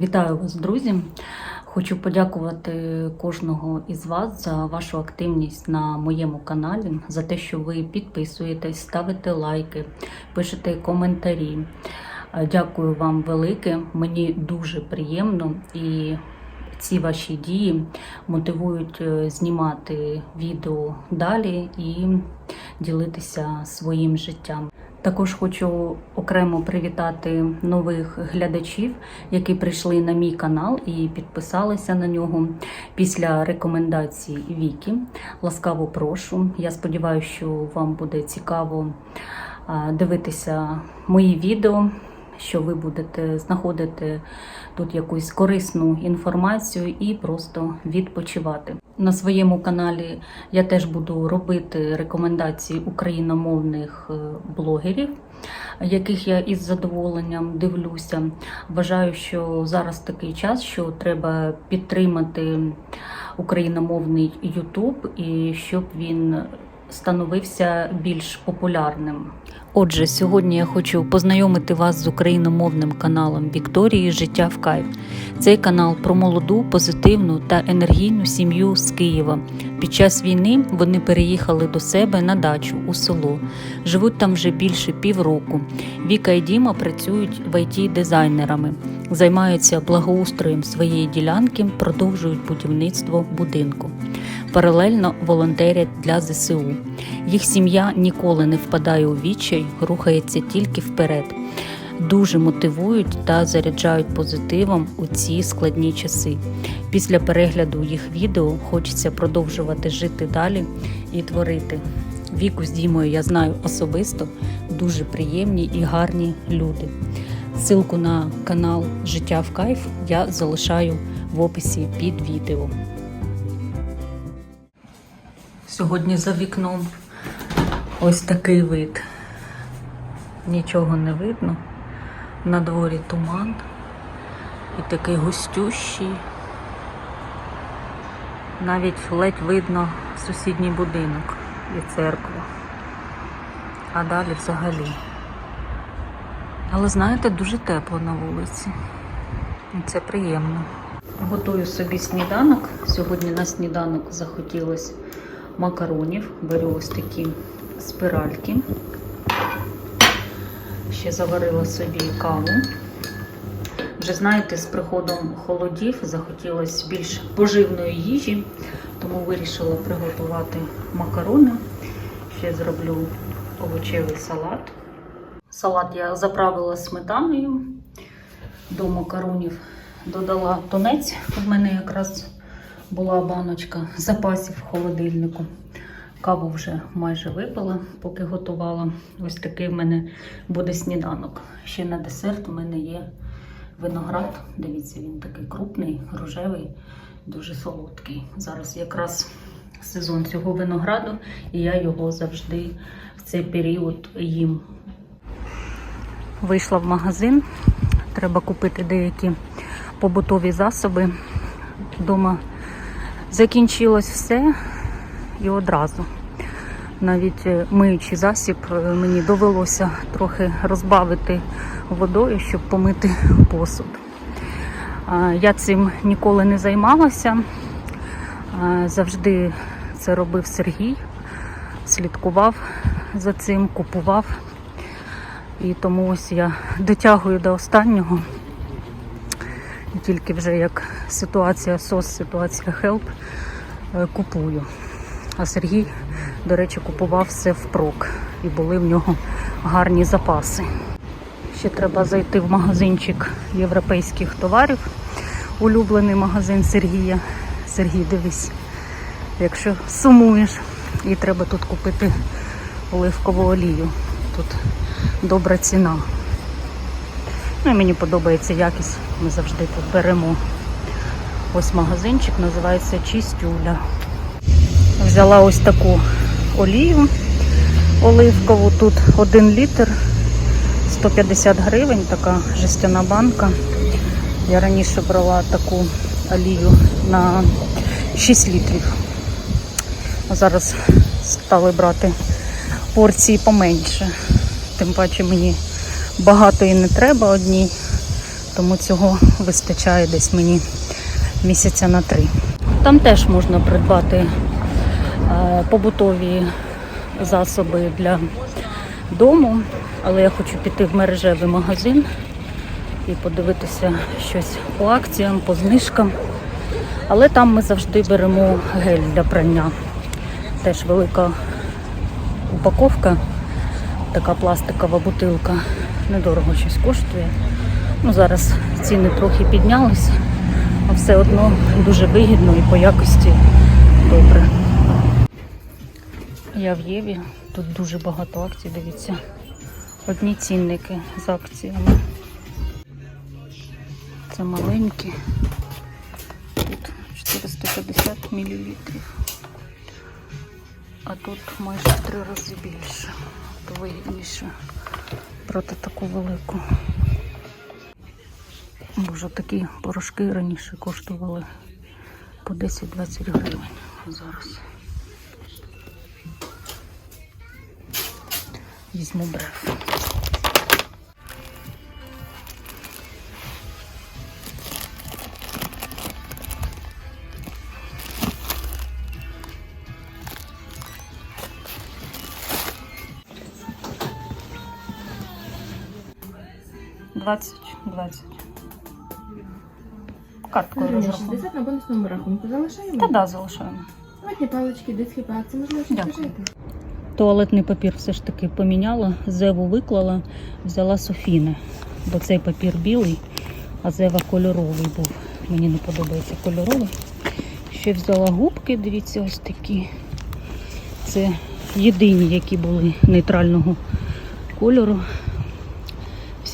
Вітаю вас, друзі! Хочу подякувати кожного із вас за вашу активність на моєму каналі, за те, що ви підписуєтесь, ставите лайки, пишете коментарі. Е, Дякую вам велике. Мені дуже приємно і ці ваші дії мотивують е, знімати відео далі і ділитися своїм життям. Також хочу окремо привітати нових глядачів, які прийшли на мій канал і підписалися на нього після рекомендацій Вікі. Ласкаво прошу. Я сподіваюся, що вам буде цікаво дивитися мої відео, що ви будете знаходити тут якусь корисну інформацію і просто відпочивати. На своєму каналі я теж буду робити рекомендації україномовних е, блогерів, яких я із задоволенням дивлюся. Вважаю, що зараз такий час, що треба підтримати україномовний YouTube і щоб він становився більш популярним. Отже, сьогодні я хочу познайомити вас з україномовним каналом Вікторії Життя в кайф. Цей канал про молоду, позитивну та енергійну сім'ю з Києва. Під час війни вони переїхали до себе на дачу у село. Живуть там вже більше півроку. Віка і Діма працюють в it дизайнерами, займаються благоустроєм своєї ділянки, продовжують будівництво будинку. Паралельно волонтерять для ЗСУ. Їх сім'я ніколи не впадає у відчай, рухається тільки вперед. Дуже мотивують та заряджають позитивом у ці складні часи. Після перегляду їх відео хочеться продовжувати жити далі і творити. Віку з Дімою я знаю особисто, дуже приємні і гарні люди. Ссылку на канал Життя в кайф я залишаю в описі під відео. Сьогодні за вікном ось такий вид. Нічого не видно. На дворі туман і такий густющий. Навіть ледь видно сусідній будинок і церкву. А далі взагалі. Але знаєте, дуже тепло на вулиці. Це приємно. Готую собі сніданок. Сьогодні на сніданок захотілося макаронів. Беру ось такі спиральки. Ще заварила собі каву. Вже знаєте, з приходом холодів захотілося більш поживної їжі, тому вирішила приготувати макарони. Ще зроблю овочевий салат. Салат я заправила сметаною. До макаронів додала тунець. У мене якраз була баночка запасів в холодильнику. Каву вже майже випила, поки готувала. Ось такий в мене буде сніданок. Ще на десерт у мене є виноград. Дивіться, він такий крупний, рожевий, дуже солодкий. Зараз якраз сезон цього винограду, і я його завжди в цей період їм. Вийшла в магазин, треба купити деякі побутові засоби. Дома закінчилось все і одразу. Навіть е, миючий засіб е, мені довелося трохи розбавити водою, щоб помити посуд. Я цим ніколи не займалася. Завжди це робив Сергій, слідкував за цим, купував. І тому ось я дотягую до останнього. І тільки вже як ситуація СОС, ситуація хелп купую. А Сергій, до речі, купував все впрок і були в нього гарні запаси. Ще треба зайти в магазинчик європейських товарів. Улюблений магазин Сергія. Сергій, дивись, якщо сумуєш, і треба тут купити оливкову олію. Тут добра ціна. Ну і мені подобається якість. Ми завжди тут беремо. Ось магазинчик, називається Чистюля. Взяла ось таку олію оливкову. Тут 1 літр 150 гривень, така жестяна банка. Я раніше брала таку олію на 6 літрів. А зараз стали брати порції поменше. Тим паче мені багато і не треба одній. тому цього вистачає десь мені місяця на три. Там теж можна придбати е, побутові засоби для дому, але я хочу піти в мережевий магазин і подивитися щось по акціям, по знижкам. Але там ми завжди беремо гель для прання. Теж велика упаковка, така пластикова бутилка. Недорого щось коштує. Ну, зараз ціни трохи піднялися, а все одно дуже вигідно і по якості добре. Я в Єві. Тут дуже багато акцій, дивіться. Одні цінники з акціями. Це маленькі. Тут 450 мл. А тут майже в три рази більше. Вигідніше проти таку велику. Боже, такі порошки раніше коштували по 10-20 гривень. Зараз. Візьму бреф. Двадцять, двадцять. Карткою Гривня розрахую. 60 на бонусному рахунку. Залишаємо? Та да, залишаємо. Ватні палички, диски акції, можливо, щось Дякую. Туалетний папір все ж таки поміняла, зеву виклала, взяла Софіни, бо цей папір білий, а зева кольоровий був. Мені не подобається кольоровий. Ще взяла губки, дивіться, ось такі. Це єдині, які були нейтрального кольору.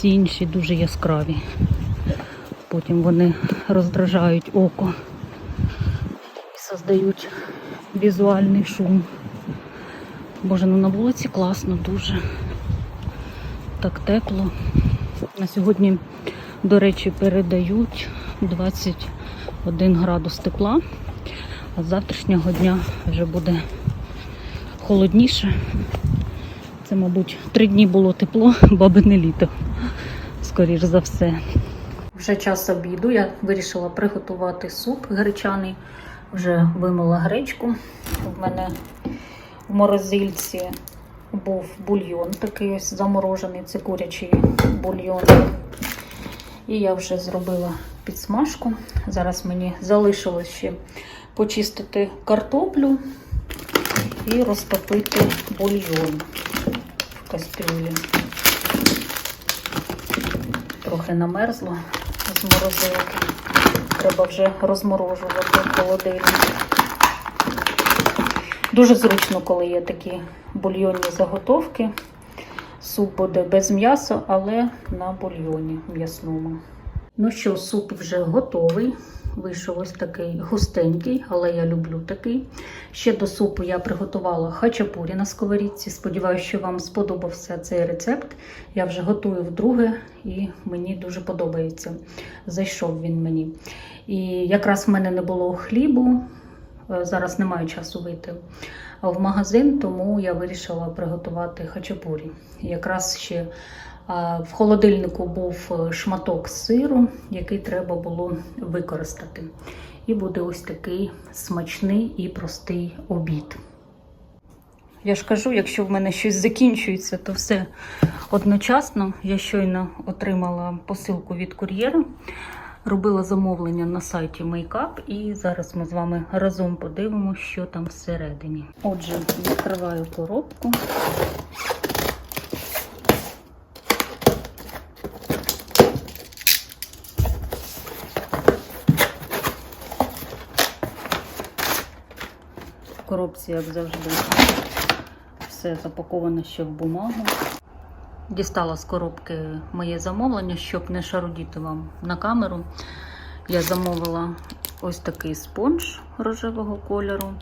Всі інші дуже яскраві. Потім вони роздражають око і создають візуальний шум. Боже, ну на вулиці класно дуже. Так тепло. На сьогодні, до речі, передають 21 градус тепла, а з завтрашнього дня вже буде холодніше. Це, мабуть, три дні було тепло, бабине літо, скоріш за все. Вже час обіду. Я вирішила приготувати суп гречаний. Вже вимила гречку. У мене в морозильці був бульйон такий ось заморожений, це курячий бульйон. І я вже зробила підсмажку. Зараз мені залишилось ще почистити картоплю і розтопити бульйон в кастрюлі. Трохи намерзло з морозилки. Треба вже розморожувати холодильник. Дуже зручно, коли є такі бульйонні заготовки. Суп буде без м'яса, але на бульйоні м'ясному. Ну що, суп вже готовий. Вийшов ось такий густенький, але я люблю такий. Ще до супу я приготувала хачапурі на сковорідці. Сподіваюся, що вам сподобався цей рецепт. Я вже готую вдруге і мені дуже подобається. Зайшов він мені. І якраз в мене не було хлібу. Е, Зараз немає часу вийти в магазин, тому я вирішила приготувати хачапурі. Якраз ще в холодильнику був е, шматок сиру, який треба було використати. І буде ось такий смачний і простий обід. Я ж кажу, якщо в мене щось закінчується, то все одночасно. Я щойно отримала посилку від кур'єра. Робила замовлення на сайті Makeup і зараз ми з вами разом подивимося, що там всередині. Отже, відкриваю коробку. Коробці, як завжди, все запаковане ще в бумагу. Дістала з коробки моє замовлення, щоб не шарудіти вам на камеру. Я замовила ось такий спонж рожевого кольору.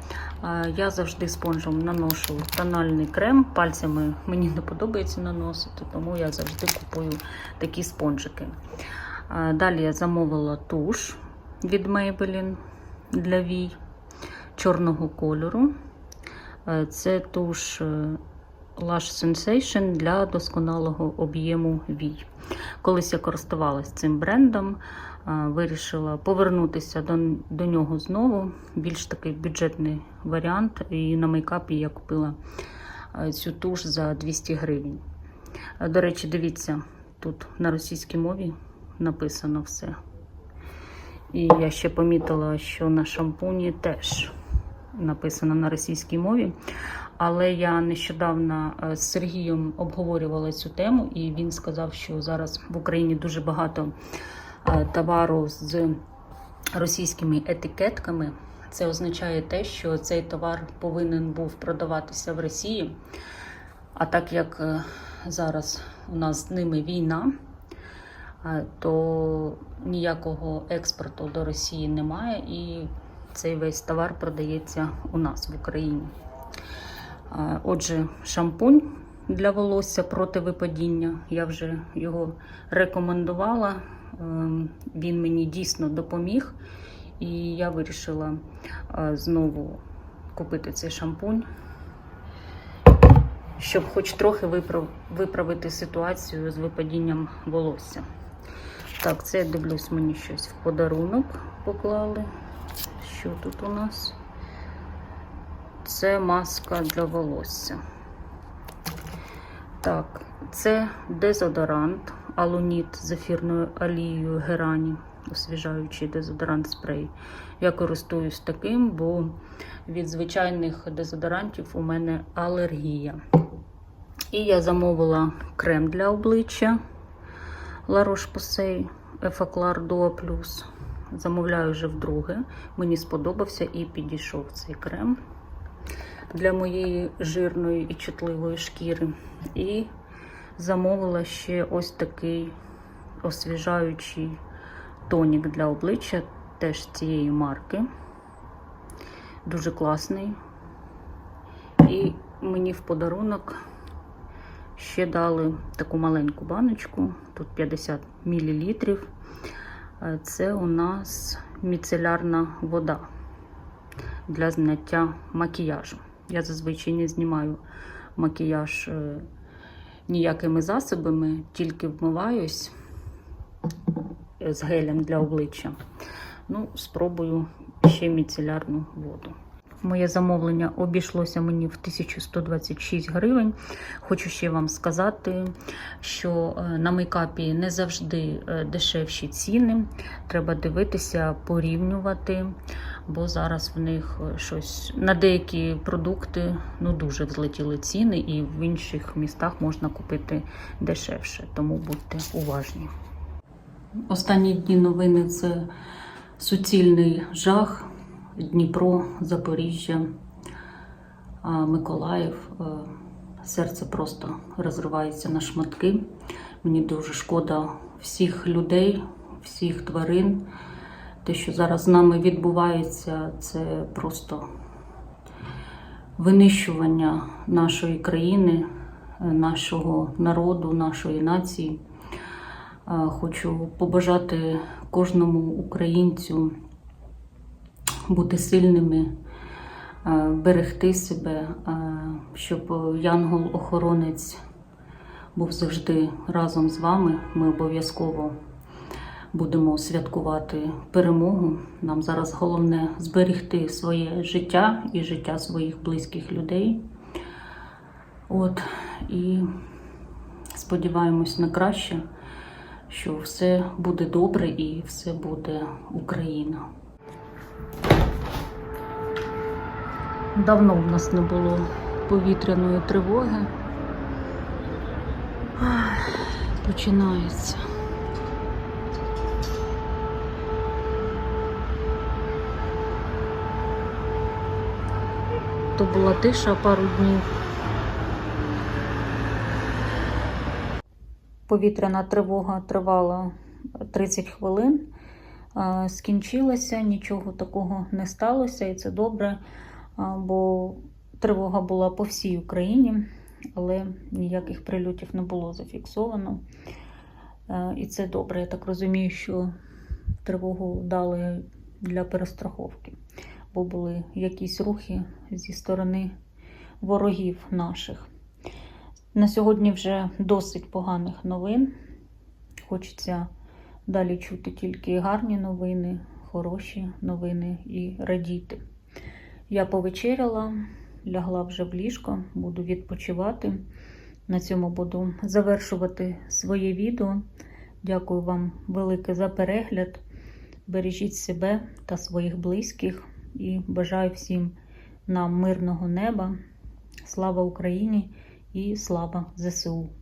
Я завжди спонжем наношу тональний крем. Пальцями мені не подобається наносити, тому я завжди купую такі спонжики. Далі я замовила туш від Maybelline для вій чорного кольору. Е, Це туш е, Lash Sensation для досконалого об'єму вій. Колись я користувалась цим брендом, е, вирішила повернутися до, до нього знову. Більш такий бюджетний варіант. І на мейкапі я купила цю туш за 200 гривень. До речі, дивіться, тут на російській мові написано все. І я ще помітила, що на шампуні теж написано на російській мові. Але я нещодавно е, з Сергієм обговорювала цю тему, і він сказав, що зараз в Україні дуже багато е, товару з російськими етикетками. Це означає те, що цей товар повинен був продаватися в Росії. А так як е, зараз у нас з ними війна, то ніякого експорту до Росії немає, і цей весь товар продається у нас в Україні. Отже, шампунь для волосся проти випадіння. Я вже його рекомендувала. Ем, Він мені дійсно допоміг, і я вирішила е, знову купити цей шампунь, щоб хоч трохи виправити ситуацію з випадінням волосся. Так, це я дивлюсь, мені щось в подарунок поклали. Що тут у нас? Це маска для волосся. Так, це дезодорант Алуніт з ефірною олією Герані, освіжаючий дезодорант спрей. Я користуюсь таким, бо від звичайних дезодорантів у мене алергія. І я замовила крем для обличчя La Roche-Posay Effaclar Duo Plus. Замовляю вже вдруге. Мені сподобався і підійшов цей крем для моєї жирної і чутливої шкіри. І замовила ще ось такий освіжаючий тонік для обличчя, теж цієї марки. Дуже класний. І мені в подарунок ще дали таку маленьку баночку, тут 50 мл. Це у нас міцелярна вода для зняття макіяжу. Я зазвичай не знімаю макіяж е, ніякими засобами, тільки вмиваюсь е, з гелем для обличчя. Ну, спробую ще міцелярну воду. Моє замовлення обійшлося мені в 1126 гривень. Хочу ще вам сказати, що е, на мейкапі не завжди е, дешевші ціни. Треба дивитися, порівнювати, бо зараз в них е, щось на деякі продукти ну, дуже взлетіли ціни, і в інших містах можна купити дешевше. Тому будьте уважні. Останні дні новини це суцільний жах. Дніпро, Запоріжжя, Миколаїв. Серце просто розривається на шматки. Мені дуже шкода всіх людей, всіх тварин. Те, що зараз з нами відбувається, це просто винищування нашої країни, нашого народу, нашої нації. Хочу побажати кожному українцю бути сильними, е, берегти себе, е, щоб янгол-охоронець був завжди разом з вами. Ми обов'язково будемо святкувати перемогу. Нам зараз головне зберегти своє життя і життя своїх близьких людей. От, і сподіваємось на краще, що все буде добре і все буде Україна. Давно в нас не було повітряної тривоги. Починається. То була тиша пару днів. Повітряна тривога тривала 30 хвилин. Скінчилася, нічого такого не сталося, і це добре бо тривога була по всій Україні, але ніяких прильотів не було зафіксовано. І це добре. Я так розумію, що тривогу дали для перестраховки, бо були якісь рухи зі сторони ворогів наших. На сьогодні вже досить поганих новин. Хочеться далі чути тільки гарні новини, хороші новини і радіти. Я повечеряла, лягла вже в ліжко, буду відпочивати. На цьому буду завершувати своє відео. Дякую вам велике за перегляд. Бережіть себе та своїх близьких і бажаю всім нам мирного неба. Слава Україні і слава ЗСУ!